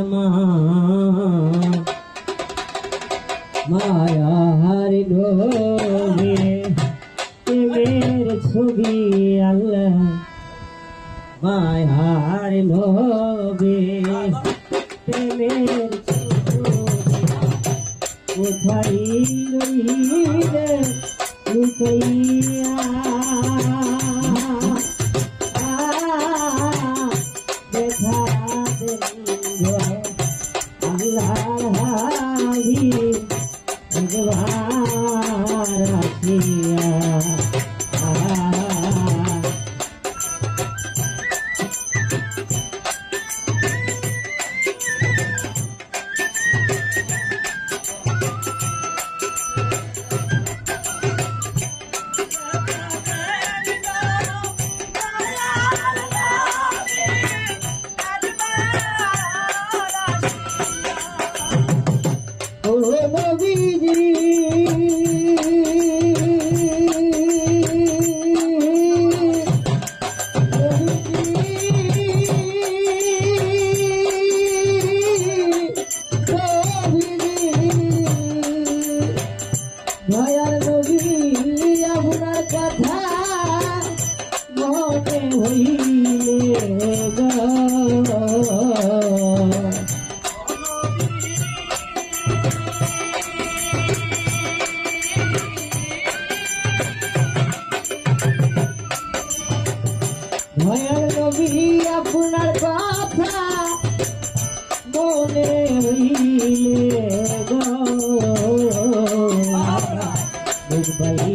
আমার। মায়া হারিল রে প্রেমের ছবি আল্লাহ। মায়া হারিল রে প্রেমের কোথায় রইলে লুকাইয়া আপনার কথা মনে হইলে গো দুবাই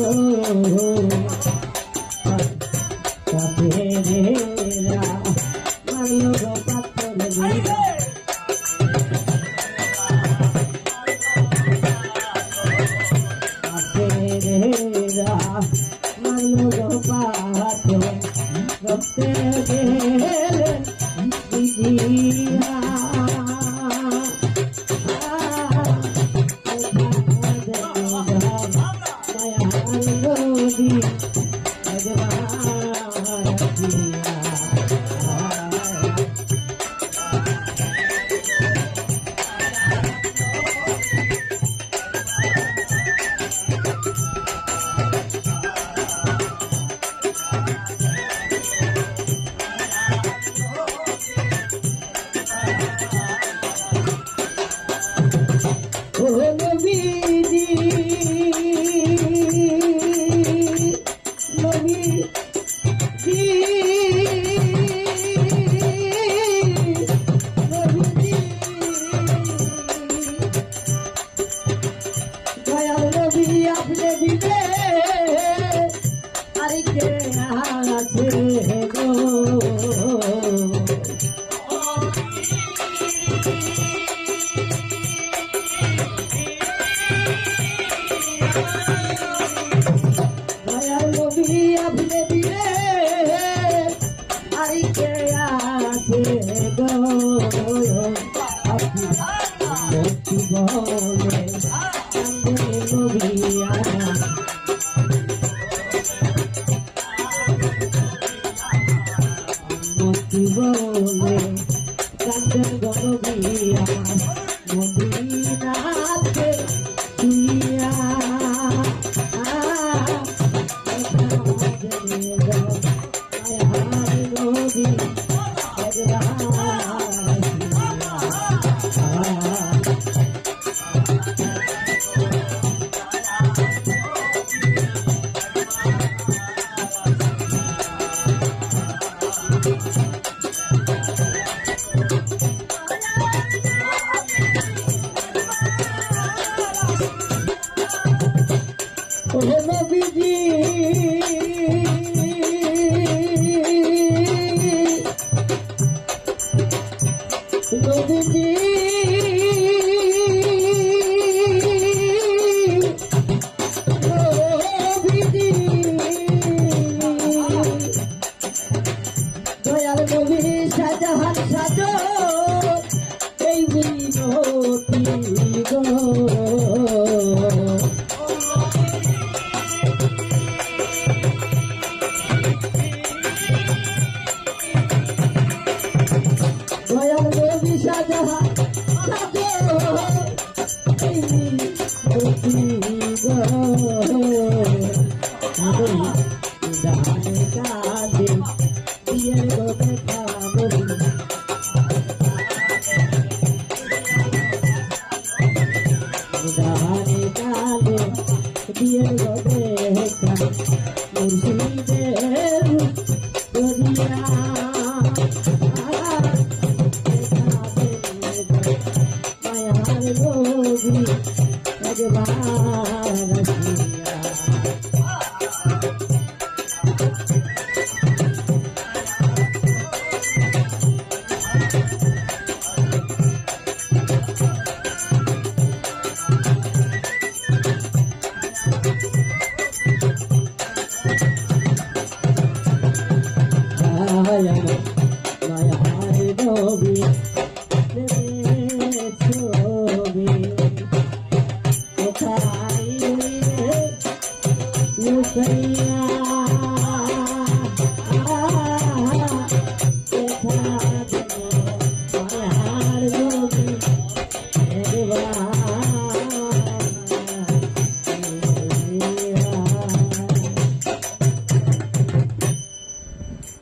Namaste. पिया धीरे धीरे आई के आते गो अपनी बोल ya.